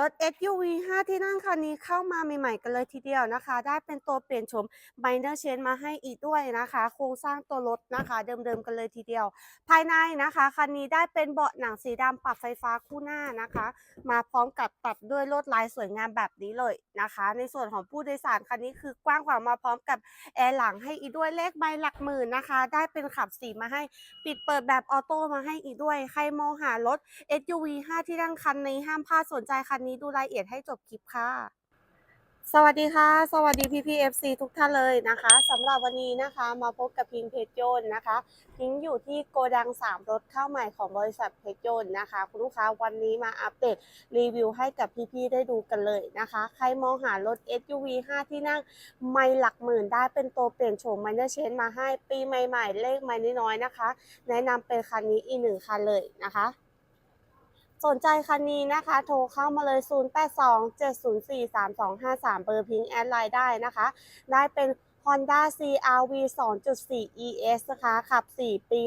รถ SUV 5 ที่นั่งคันนี้เข้ามาใหม่ๆกันเลยทีเดียวนะคะ ได้เป็นตัวเปลี่ยนโฉม Minor Change มาให้อีกด้วยนะคะ โครงสร้างตัวรถนะคะเดิมๆกันเลยทีเดียว ภายในนะคะคันนี้ได้เป็นเบาะหนังสีดำปรับไฟฟ้าคู่หน้านะคะ มาพร้อมกับตัดด้วยลวดลายสวยงามแบบนี้เลยนะคะ ในส่วนของผู้โดยสารคันนี้คือกว้างขวางมาพร้อมกับแอร์หลังให้อีกด้วยเลขใบหลักหมื่นนะคะ ได้เป็นขับสีมาให้ปิดเปิดแบบออโต้มาให้อีกด้วย ใครมองหารถ SUV 5 ที่นั่งคันนี้ห้ามพลาดสนใจคันนี้ดูรายละเอียดให้จบคลิปค่ะ สวัสดีค่ะ สวัสดีพี่พี FC ทุกท่านเลยนะคะสำหรับวันนี้นะคะมาพบกับพิงเพชรยนต์นะคะพิงอยู่ที่โกดัง 3 รถเข้าใหม่ของบริษัทเพชรยนต์นะคะ คุณลูกค้าวันนี้มาอัปเดตรีวิวให้กับพี่ๆได้ดูกันเลยนะคะ ใครมองหารถ SUV 5 ที่นั่งไม่หลักหมื่นได้เป็นตัวเปลี่ยนโฉม Minor Change มาให้ปีใหม่ๆ เลขไม่น้อยๆนะคะ แนะนำเป็นคันนี้อีกหนึ่งคันเลยนะคะ สนใจคันนี้นะคะ โทรเข้ามาเลย 0827043253 เบอร์พิงแอดไลน์ได้นะคะ ได้เป็น Honda CRV 2.4 ES นะคะขับ 4 ปี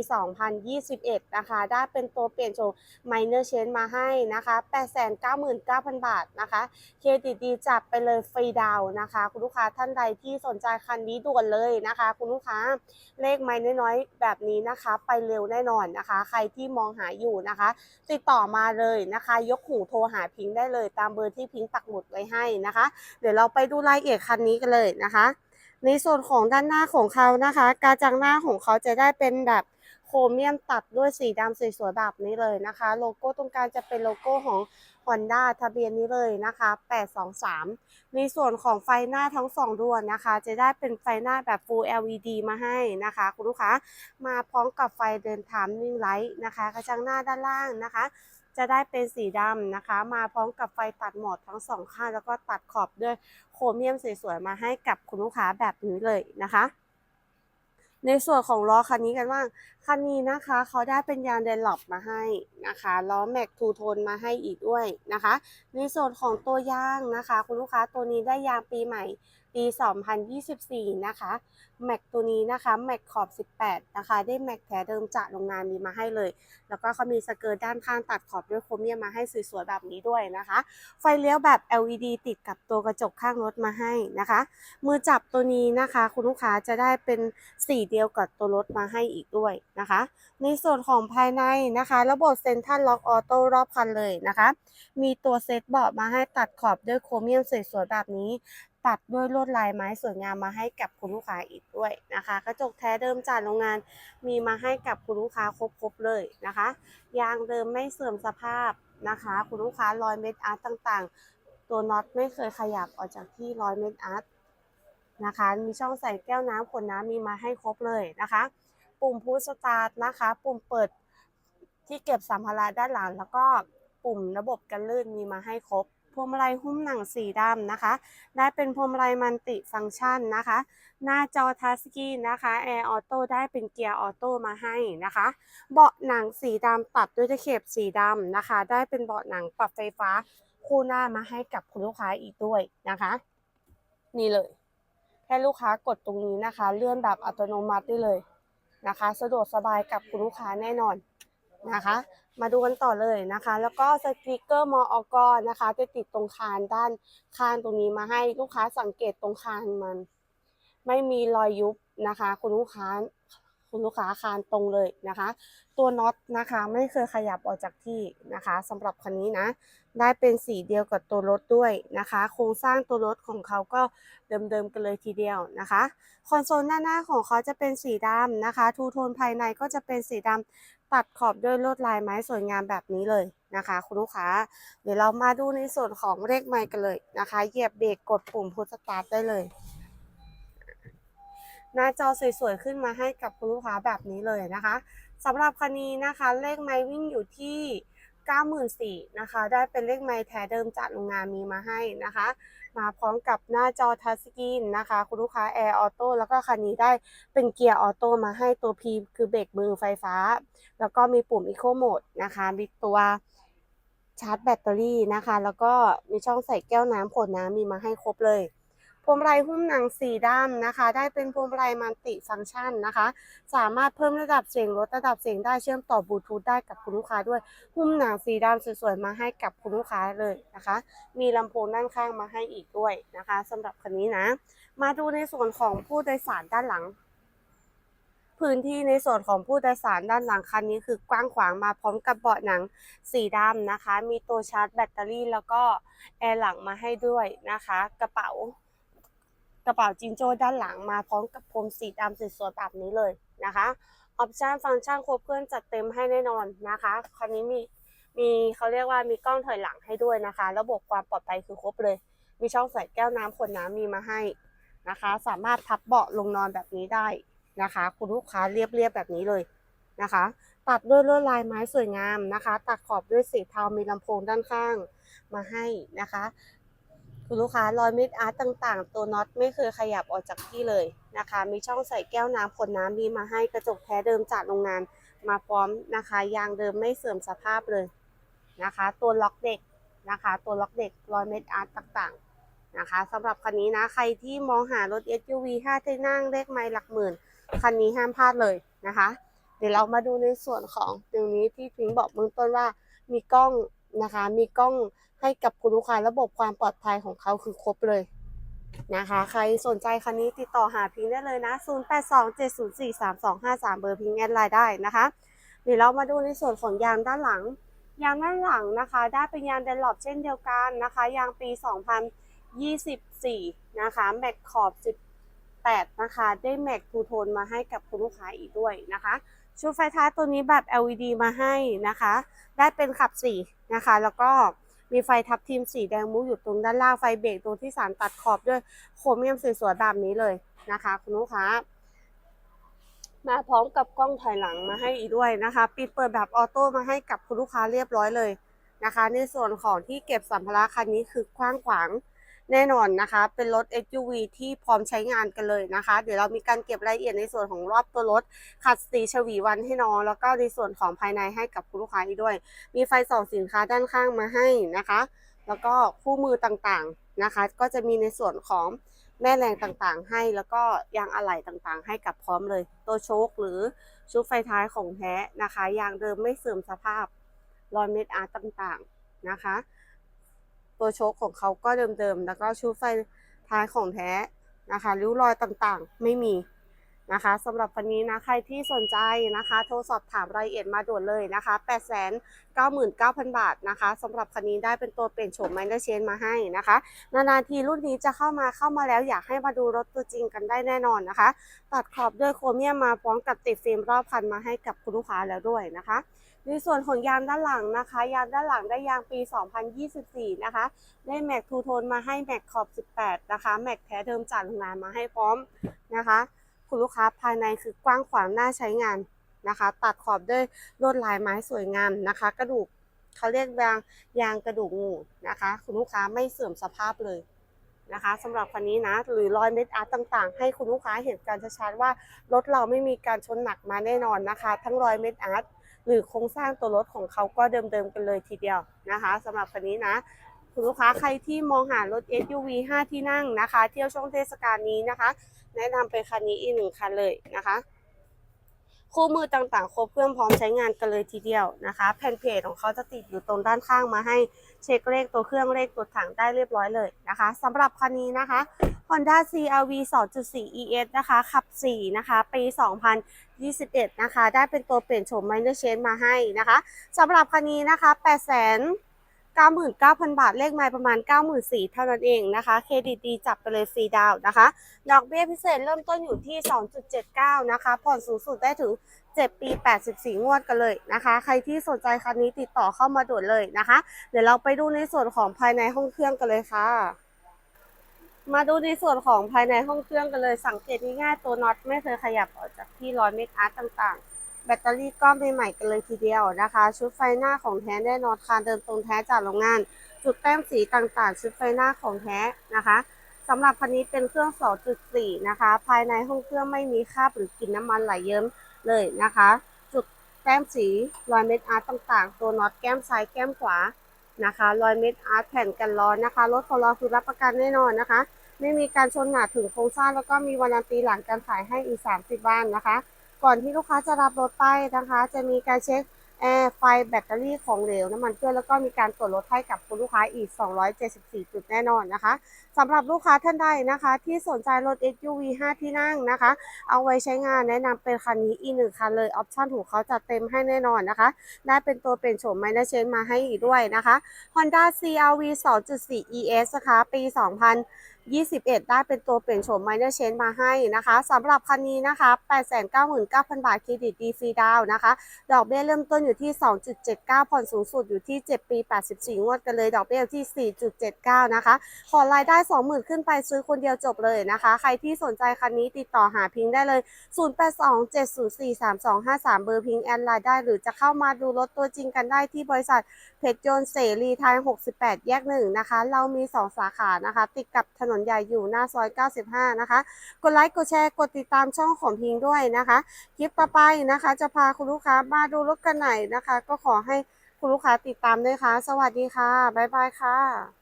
2021 นะคะ ได้เป็นตัวเปลี่ยนโฉม Minor Change มาให้นะคะ 899,000 บาทนะคะเครดิตดีจับไปเลยฟรีดาวนะคะ คุณลูกค้าท่านใดที่สนใจคันนี้ด่วนเลยนะคะ คุณลูกค้าเลขไม่น้อยๆ แบบนี้นะคะ ไปเร็วแน่นอนนะคะ ใครที่มองหาอยู่นะคะ ติดต่อมาเลยนะคะ ยกหูโทรหาพิงค์ได้เลย ตามเบอร์ที่พิงค์ปักหมุดไว้ให้นะคะ เดี๋ยวเราไปดูรายละเอียดคันนี้กันเลยนะคะ ในส่วนของด้านหน้าของเขานะคะกระจังหน้าของเขาจะได้เป็นแบบโครเมียมตัดด้วยสีดำสวยๆแบบนี้เลยนะคะ โลโก้ตรงกลางจะเป็นโลโก้ของ Honda ทะเบียนนี้เลยนะคะ 823 ในส่วนของไฟหน้าทั้งสองดวงนะคะ จะได้เป็นไฟหน้าแบบ Full LED มาให้นะคะ คุณลูกค้ามาพร้อมกับไฟเดินทามนิ่งไลท์นะคะ กระจังหน้าด้านล่างนะคะ จะได้เป็นสีดำนะคะ มาพร้อมกับไฟตัดหมดทั้งสองข้างแล้วก็ตัดขอบด้วยโครเมียมสวยๆมาให้กับคุณลูกค้าแบบนี้เลยนะคะในส่วนของล้อคันนี้กันว่าง คันนี้นะคะเขาได้เป็นยางเดนลอปมาให้นะคะล้อแม็กทูโทนมาให้อีกด้วยนะคะ ในส่วนของตัวยางนะคะ คุณลูกค้าตัวนี้ได้ยางปีใหม่ ปี 2024 นะคะแม็กตัวนี้นะคะแม็กขอบ 18 นะคะ ได้แม็กแท้เดิมจากโรงงานมีมาให้เลย แล้วก็เขามีสเกิร์ตด้านข้างตัดขอบด้วยโครเมียมมาให้สวยๆแบบนี้ด้วยนะคะ ไฟเลี้ยวแบบ LED ติดกับตัวกระจกข้างรถมาให้นะคะ มือจับตัวนี้นะคะ คุณลูกค้าจะได้เป็นสีเดียวกับตัวรถมาให้อีกด้วยนะคะ ในส่วนของภายในนะคะ ระบบเซ็นทรัลล็อกออโต้รอบคันเลยนะคะ มีตัวเซตเบาะมาให้ตัดขอบด้วยโครเมียมสวยๆแบบนี้ตัดด้วยลวดลายไม้สวยงามมาให้กับคุณลูกค้าอีกด้วยนะคะ กระจกแท้เดิมจากโรงงานมีมาให้กับคุณลูกค้าครบๆเลยนะคะ ยางเดิมไม่เสื่อมสภาพนะคะ คุณลูกค้ารอยเม็ดอาร์ตต่างๆ ตัวน็อตไม่เคยขยับออกจากที่รอยเม็ดอาร์ตนะคะ มีช่องใส่แก้วน้ำขวดน้ำมีมาให้ครบเลยนะคะ ปุ่มพุชสตาร์ทนะคะ ปุ่มเปิดที่เก็บสัมภาระด้านหลัง แล้วก็ปุ่มระบบกันลื่นมีมาให้ครบ วงมาลัยหุ้มหนังสีดำนะคะ ได้เป็นพวงมาลัยมันติฟังก์ชันนะคะ หน้าจอทัชสกรีนนะคะแอร์ออโต้ได้เป็นเกียร์ออโต้มาให้นะคะ เบาะหนังสีดำตัดด้วยตะเข็บสีดำนะคะ ได้เป็นเบาะหนังปรับไฟฟ้าคู่หน้ามาให้กับคุณลูกค้าอีกด้วยนะคะ นี่เลยแค่ลูกค้ากดตรงนี้นะคะ เลื่อนแบบอัตโนมัติได้เลยนะคะ สะดวกสบายกับคุณลูกค้าแน่นอนนะคะ มาดูกันต่อเลยนะคะ แล้วก็สติกเกอร์มออกนะคะ จะติดตรงคานด้านคานตรงนี้มาให้ลูกค้าสังเกตตรงคานมัน ไม่มีรอยยุบนะคะ คุณลูกค้า คุณลูกค้าคานตรงเลยนะคะ ตัวน็อตนะคะไม่เคยขยับออกจากที่นะคะสำหรับคันนี้นะ ได้เป็นสีเดียวกับตัวรถด้วยนะคะ โครงสร้างตัวรถของเขาก็เดิมๆกันเลยทีเดียวนะคะคอนโซลหน้าหน้าของเขาจะเป็นสีดำนะคะ ทูโทนภายในก็จะเป็นสีดำตัดขอบด้วยลวดลายไม้สวยงามแบบนี้เลยนะคะ คุณลูกค้า เดี๋ยวเรามาดูในส่วนของเลขไมค์กันเลยนะคะเหยียบเบรกกดปุ่มพุชสตาร์ทได้เลย หน้าจอสวยๆ ขึ้นมาให้กับคุณลูกค้าแบบนี้เลยนะคะสำหรับคันนี้นะคะ เลขไม้วิ่งอยู่ที่ 94,000นะคะ ได้เป็นเลขไม้แท้เดิมจากโรงงานมีมาให้นะคะ มาพร้อมกับหน้าจอทัชสกรีนนะคะ คุณลูกค้าแอร์ออโต้แล้วก็คันนี้ได้เป็นเกียร์ออโต้มาให้ตัว P คือเบรกมือไฟฟ้า แล้วก็มีปุ่ม Eco Mode นะคะ มีตัวชาร์จแบตเตอรี่นะคะ แล้วก็มีช่องใส่แก้วน้ำขวดน้ำมีมาให้ครบเลย พวงมาลัยหุ้มหนังสีดำนะคะ ได้เป็นพวงมาลัยมัลติฟังก์ชันนะคะ สามารถเพิ่มระดับเสียงลดระดับเสียงได้เชื่อมต่อบลูทูธได้กับคุณลูกค้าด้วย หุ้มหนังสีดำสวยๆมาให้กับคุณลูกค้าเลยนะคะ มีลำโพงด้านข้างมาให้อีกด้วยนะคะสำหรับคันนี้นะ มาดูในส่วนของผู้โดยสารด้านหลังพื้นที่ในส่วนของผู้โดยสารด้านหลังคันนี้คือกว้างขวางมาพร้อมกับเบาะหนังสีดำนะคะ มีตัวชาร์จแบตเตอรี่แล้วก็แอร์หลังมาให้ด้วยนะคะ กระเป๋า ระเป๋าจิงโจ้ด้านหลังมาพร้อมกับพรมสีดำสวยๆแบบนี้เลยนะคะออปชั่นฟังก์ชันครบเครื่องจัดเต็มให้แน่นอนนะคะคันนี้มีมีเขาเรียกว่ามีกล้องถอยหลังให้ด้วยนะคะ ระบบความปลอดภัยคือครบเลย มีช่องใส่แก้วน้ำขวดน้ำมีมาให้นะคะ สามารถพับเบาะลงนอนแบบนี้ได้นะคะ คุณลูกค้าเรียบๆแบบนี้เลยนะคะ ตัดด้วยลวดลายไม้สวยงามนะคะ ตัดขอบด้วยสีเทามีลำโพงด้านข้างมาให้นะคะ คุณลูกค้ารอยมิดอาร์ตต่างๆ ตัวน็อตไม่เคยขยับออกจากที่เลยนะคะ มีช่องใส่แก้วน้ำขวดน้ำมีมาให้กระจกแท้เดิมจากโรงงานมาพร้อมนะคะ ยางเดิมไม่เสื่อมสภาพเลยนะคะ ตัวล็อกเด็กนะคะ ตัวล็อกเด็กรอยเม็ดอาร์ตต่างๆนะคะสำหรับคันนี้นะใครที่มองหารถ SUV 5ที่นั่งเลขไมล์หลักหมื่น คันนี้ห้ามพลาดเลยนะคะ เดี๋ยวเรามาดูในส่วนของตรงนี้ที่พิงบอกเบื้องต้นว่ามีกล้องนะคะ มีกล้อง ให้กับคุณลูกค้าระบบความปลอดภัยของเขาคือครบเลยนะคะ ใครสนใจคันนี้ติดต่อหาพิงได้เลยนะ 0827043253 เบอร์พิงแอดไลน์ได้นะคะเดี๋ยวเรามาดูในส่วนของยางด้านหลัง ยางด้านหลังนะคะ ได้เป็นยางเดนลอปเช่นเดียวกันนะคะ ยางปี 2024 นะคะ แม็กขอบ 18 นะคะ ได้แม็กทูโทนมาให้กับคุณลูกค้าอีกด้วยนะคะชุดไฟท้ายตัวนี้แบบ LED มาให้นะคะ ได้เป็นขับสีนะคะ แล้วก็ มีไฟทับทิมสีแดงมุกอยู่ตรงด้านล่างไฟเบรกตัวที่สามตัดขอบด้วยโครเมียมสวยๆแบบนี้เลยนะคะ คุณลูกค้า มาพร้อมกับกล้องถอยหลังมาให้อีกด้วยนะคะปิดเปิดแบบออโต้มาให้กับคุณลูกค้าเรียบร้อยเลยนะคะ ในส่วนของที่เก็บสัมภาระคันนี้คือกว้างขวาง แน่นอนนะคะ เป็นรถ SUV ที่พร้อมใช้งานกันเลยนะคะ เดี๋ยวเรามีการเก็บรายละเอียดในส่วนของรอบตัวรถ ขัดสีฉวีวันให้น้อง แล้วก็ในส่วนของภายในให้กับคุณลูกค้าด้วย มีไฟส่องสินค้าด้านข้างมาให้นะคะ แล้วก็คู่มือต่างๆนะคะ ก็จะมีในส่วนของแม่แรงต่างๆ ให้ แล้วก็ยางอะไหล่ต่างๆ ให้กับพร้อมเลย ตัวโชคหรือชุดไฟท้ายของแท้นะคะ ยางเดิมไม่เสื่อมสภาพรอยเม็ดอาร์ตต่างๆนะคะ ตัวโชคของเขาก็เดิมๆ แล้วก็ชุดไฟท้ายของแท้นะคะ ริ้วรอยต่างๆ ไม่มี นะคะสำหรับวันนี้นะใครที่สนใจนะคะ โทรสอบถามรายละเอียดมาด่วนเลยนะคะ 899,000 บาทนะคะสำหรับคันนี้ได้เป็นตัวเปลี่ยนโฉมไมเนอร์เชนมาให้นะคะ นานๆทีรุ่นนี้จะเข้ามาเข้ามาแล้วอยากให้มาดูรถตัวจริงกันได้แน่นอนนะคะ ตัดขอบด้วยโครเมียมมาพร้อมกับติดฟิล์มรอบคันมาให้กับคุณลูกค้าแล้วด้วยนะคะในส่วนของยางด้านหลังนะคะ ยางด้านหลังได้ยางปี 2024 นะคะ ได้แม็กทูโทนมาให้แม็กขอบ 18 นะคะ แม็กแท้เดิมจากโรงงานมาให้พร้อมนะคะ คุณลูกค้าภายในคือกว้างขวางน่าใช้งานนะคะ ตัดขอบด้วยลวดลายไม้สวยงามนะคะ กระดูกเขาเรียกยางยางกระดูกงูนะคะ คุณลูกค้าไม่เสื่อมสภาพเลยนะคะสำหรับคันนี้นะ หรือรอยเม็ดอาร์ตต่างๆ ให้คุณลูกค้าเห็นการชัดๆว่ารถเราไม่มีการชนหนักมาแน่นอนนะคะ ทั้งรอยเม็ดอาร์ตหรือโครงสร้างตัวรถของเขาก็เดิมๆกันเลยทีเดียวนะคะสำหรับคันนี้นะ คุณลูกค้าใครที่มองหารถ SUV 5 ที่นั่งนะคะ เที่ยวช่วงเทศกาลนี้นะคะ แนะนำเป็นคันนี้อีกหนึ่งคันเลยนะคะ คู่มือต่างๆ ครบเครื่องพร้อมใช้งานกันเลยทีเดียวนะคะ แผ่นเพจของเขาจะติดอยู่ตรงด้านข้างมาให้เช็คเลขตัวเครื่องเลขตัวถังได้เรียบร้อยเลยนะคะสำหรับคันนี้นะคะ Honda CRV 2.4 ES นะคะ ขับ 4 นะคะ ปี 2021 นะคะ ได้เป็นตัวเปลี่ยนโฉม Minor Change มาให้นะคะสำหรับคันนี้นะคะ8 9 9 0 0 0 บาท เลขไมล์ประมาณ 94,000เท่านั้นเองนะคะ เครดิตดีจับไปเลยฟรีดาวนะคะ ดอกเบี้ยพิเศษเริ่มต้นอยู่ที่ 2.79 นะคะ ผ่อนสูงสุดได้ถึง 7 ปี 84 งวดกันเลยนะคะ ใครที่สนใจคันนี้ติดต่อเข้ามาด่วนเลยนะคะ เดี๋ยวเราไปดูในส่วนของภายในห้องเครื่องกันเลยค่ะมาดูในส่วนของภายในห้องเครื่องกันเลยสังเกตง่ายๆตัวน็อตไม่เคยขยับออกจากที่ร้อยเมกอาร์ตต่างๆ แบตเตอรี่ก็ใหม่ๆกันเลยทีเดียวนะคะ ชุดไฟหน้าของแท้แน่นอนคานเดิมตรงแท้จากโรงงาน จุดแต้มสีต่างๆ ชุดไฟหน้าของแท้นะคะสำหรับคันนี้เป็นเครื่อง 2.4 นะคะ ภายในห้องเครื่องไม่มีคราบหรือกลิ่นน้ำมันไหลเยิ้มเลยนะคะ จุดแต้มสีรอยเม็ดอาร์ตต่างๆ ตัวน็อตแก้มซ้ายแก้มขวานะคะรอยเม็ดอาร์ตแผ่นกันร้อนนะคะรถของเราคือรับประกันแน่นอนนะคะ ไม่มีการชนหนาถึงโครงสร้างแล้วก็มีวารันตีหลังการขายให้อีก 30 วันนะคะ ก่อนที่ลูกค้าจะรับรถไปนะคะ จะมีการเช็คแอร์ไฟแบตเตอรี่ของเหลวน้ำมันเครื่องแล้วก็มีการตรวจรถให้กับคุณลูกค้าอีก 274 จุดแน่นอนนะคะสำหรับลูกค้าท่านใดนะคะ ที่สนใจรถ SUV 5 ที่นั่งนะคะ เอาไว้ใช้งานแนะนำเป็นคันนี้อีกหนึ่งคันเลยออปชั่นถูกเขาจัดเต็มให้แน่นอนนะคะ ได้เป็นตัวเปลี่ยนโฉมไมเนเชนมาให้อีกด้วยนะคะ Honda CRV 2.4 ES นะคะปี 2000 21 ได้เป็นตัวเปลี่ยนโฉม Minor Change มาให้นะคะสำหรับคันนี้นะคะ 899,000 บาท เครดิตดีฟรีดาวนะคะ ดอกเบี้ยเริ่มต้นอยู่ที่ 2.79 ผ่อนสูงสุดอยู่ที่ 7 ปี 84 งวดกันเลย ดอกเบี้ยอยู่ที่ 4.79 นะคะ ขอรายได้ 20,000 ขึ้นไปซื้อคนเดียวจบเลยนะคะ ใครที่สนใจคันนี้ติดต่อหาพิงค์ได้เลย 0827043253 เบอร์พิงค์แอดไลน์ได้ หรือจะเข้ามาดูรถตัวจริงกันได้ที่บริษัทเพชรยนเสรีไทย68 แยกหนึ่งนะคะ เรามี 2 สาขานะคะ ติดกับถนนใหญ่อยู่หน้าซอย 95 นะคะ กดไลค์กดแชร์กดติดตามช่องของพิงด้วยนะคะ คลิปต่อไปนะคะ จะพาคุณลูกค้ามาดูรถกันไหนนะคะ ก็ขอให้คุณลูกค้าติดตามด้วยค่ะ สวัสดีค่ะ บ๊ายบายค่ะ